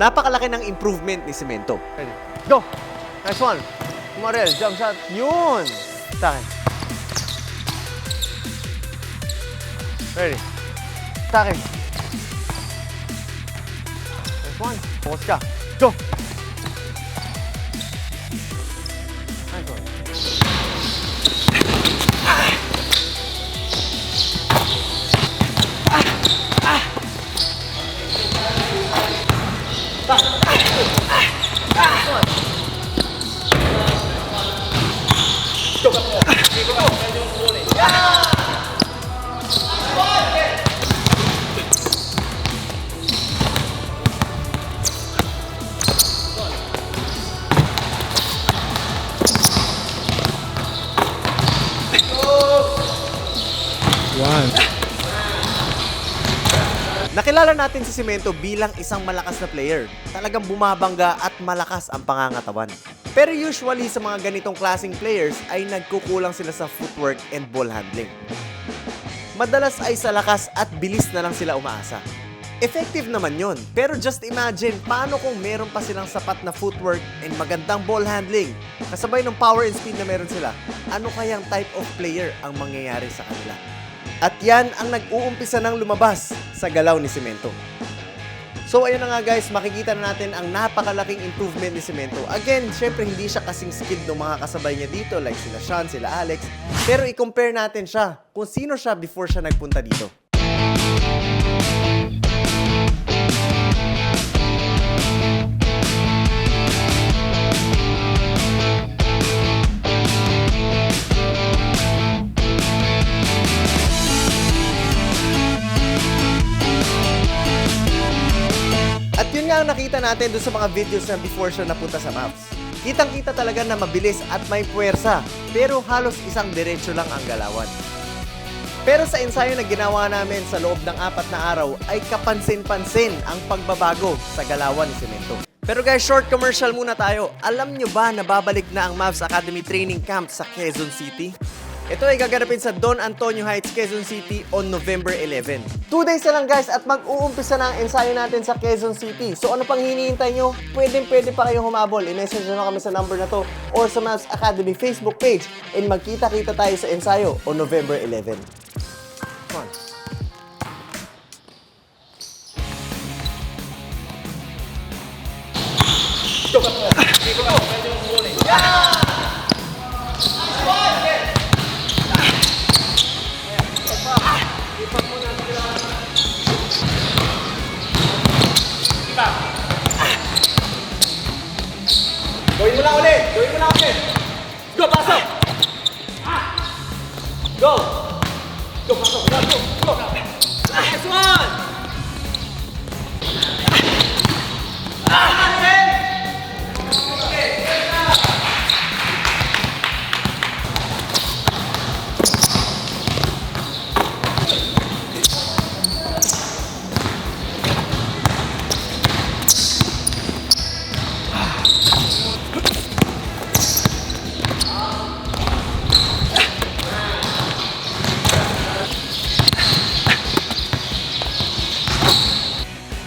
Napakalaki ng improvement ni Cemento. Ready. Go! Nice one. Kumariel, jump shot. Yun! Sa akin. Ready. Sa akin. Nice one. Focus ka. Go! Nakilala natin si Cemento bilang isang malakas na player. Talagang bumabangga at malakas ang pangangatawan. Pero usually sa mga ganitong klaseng players ay nagkukulang sila sa footwork and ball handling. Madalas ay sa lakas at bilis na lang sila umaasa. Effective naman yon. Pero just imagine, paano kung meron pa silang sapat na footwork and magandang ball handling, kasabay ng power and speed na meron sila, ano kayang type of player ang mangyayari sa kanila? At yan ang nag-uumpisa ng lumabas sa galaw ni Cemento. So ayun na nga guys, makikita na natin ang napakalaking improvement ni Cemento. Again, syempre hindi siya kasing skilled ng mga kasabay niya dito like sila Sean, sila Alex. Pero i-compare natin siya kung sino siya before siya nagpunta dito. Nakita natin doon sa mga videos na before siya napunta sa maps. Kitang-kita talaga na mabilis at may puwersa, pero halos isang diretsyo lang ang galawan. Pero sa ensayo na ginawa namin sa loob ng apat na araw ay kapansin-pansin ang pagbabago sa galawan ni Cemento. Pero guys, short commercial muna tayo. Alam nyo ba na babalik na ang Mavs Academy Training Camp sa Quezon City? Ito ay gaganapin sa Don Antonio Heights, Quezon City on November 11. Two days na lang guys at mag-uumpisa na ang ensayo natin sa Quezon City. So ano pang hinihintay nyo? Pwede pwede pa kayong humabol. I-message nyo kami sa number na to or sa Mavs Academy Facebook page and magkita-kita tayo sa ensayo on November 11. Come on. Gawin mo lang ulit! Gawin mo lang ulit! Go, pasok! Go, go! Go! Nice one!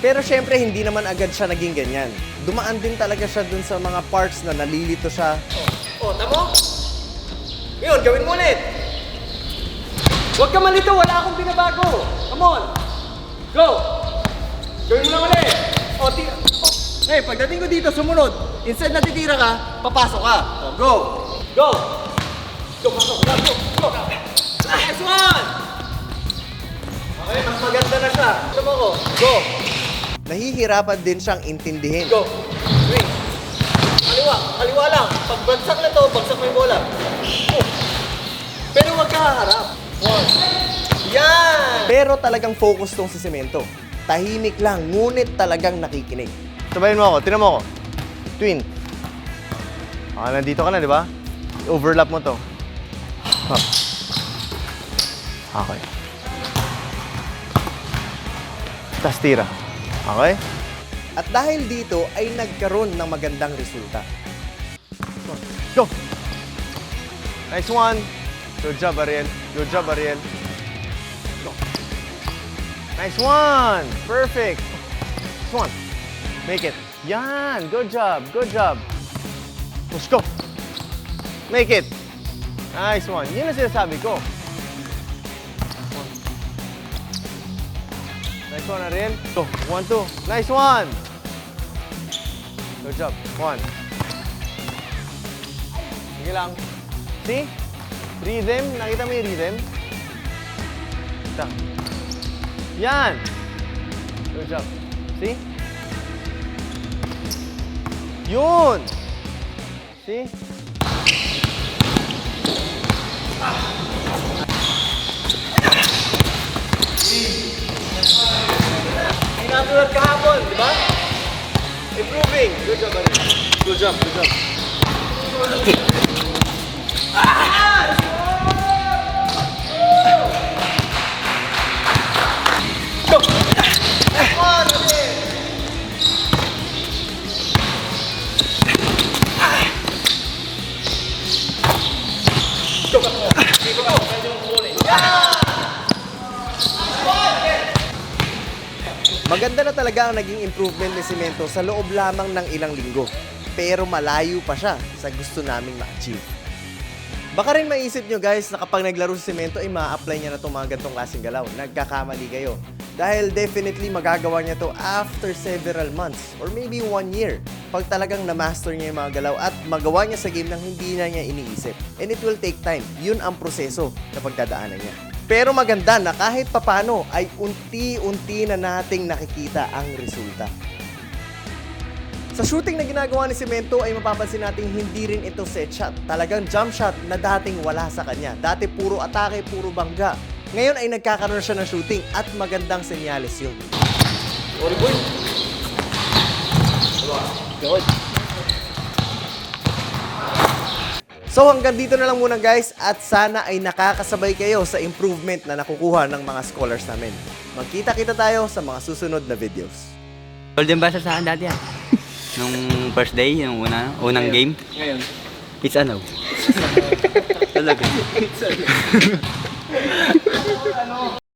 Pero syempre, hindi naman agad siya naging ganyan. Dumaan din talaga siya dun sa mga parts na nalilito siya. Oh, tamo? Ngayon, gawin mo ulit. Huwag ka malito, wala akong binabago. Come on. Go. Gawin mo lang ulit. O, tira. Oh. Hey, pagdating ko dito, sumunod. Instead na titira ka, papasok ka. O, go. Go. Go, pasok. Go, go, go. Nice one. Okay, mas maganda na siya. Tama ko. Go. Nahihirapan din siyang intindihin. Go. Swing. Kaliwa. Kaliwa lang. Pag bagsak na to, bagsak yung bola. Oh. Pero wag ka haharap. One. Yan! Pero talagang focus tong si Cemento. Tahimik lang, ngunit talagang nakikinig. Sabayin mo ako. Tinan mo ako. Twin. Ah, nandito ka na, di ba? Overlap mo to. Huh. Okay. Tapos tira. Okay? At dahil dito ay nagkaroon ng magandang resulta. Go! Nice one. Good job, Ariel. Good job, Ariel. Go. Nice one. Perfect. Nice one. Make it. Yan! Good job! Good job! Push go! Make it! Nice one. Yun ang sinasabi ko. Nice one rin. Go. One, two. Nice one! Good job. One. Sige lang. See? Rhythm. Nakita mo yung rhythm? Ito. Yan! Good job. See? Yun! See? Hindi natulad kahapon, di ba? Improving. Good job, buddy. Good job, good job. Maganda na talaga ang naging improvement ni Cemento sa loob lamang ng ilang linggo. Pero malayo pa siya sa gusto naming ma-achieve. Baka rin maisip nyo guys na kapag naglaro si Cemento ay ma-apply niya na itong mga gantong klaseng galaw. Nagkakamali kayo. Dahil definitely magagawa niya to after several months or maybe one year. Pag talagang na-master niya yung mga galaw at magawa niya sa game nang hindi na niya iniisip. And it will take time. Yun ang proseso na pagdadaanan niya. Pero maganda na kahit papano ay unti-unti na nating nakikita ang resulta. Sa shooting na ginagawa ni Cemento ay mapapansin natin hindi rin ito set shot. Talagang jump shot na dating wala sa kanya. Dati puro atake, puro bangga. Ngayon ay nagkakaroon siya ng shooting at magandang senyales yun. Sorry, boy. Good. So hanggang dito na lang muna guys at sana ay nakakasabay kayo sa improvement na nakukuha ng mga scholars namin. Magkita-kita tayo sa mga susunod na videos. Golden Buzzer sa akin dati yan. Nung first day, yung una, unang game, Ngayon. it's ano. Talaga.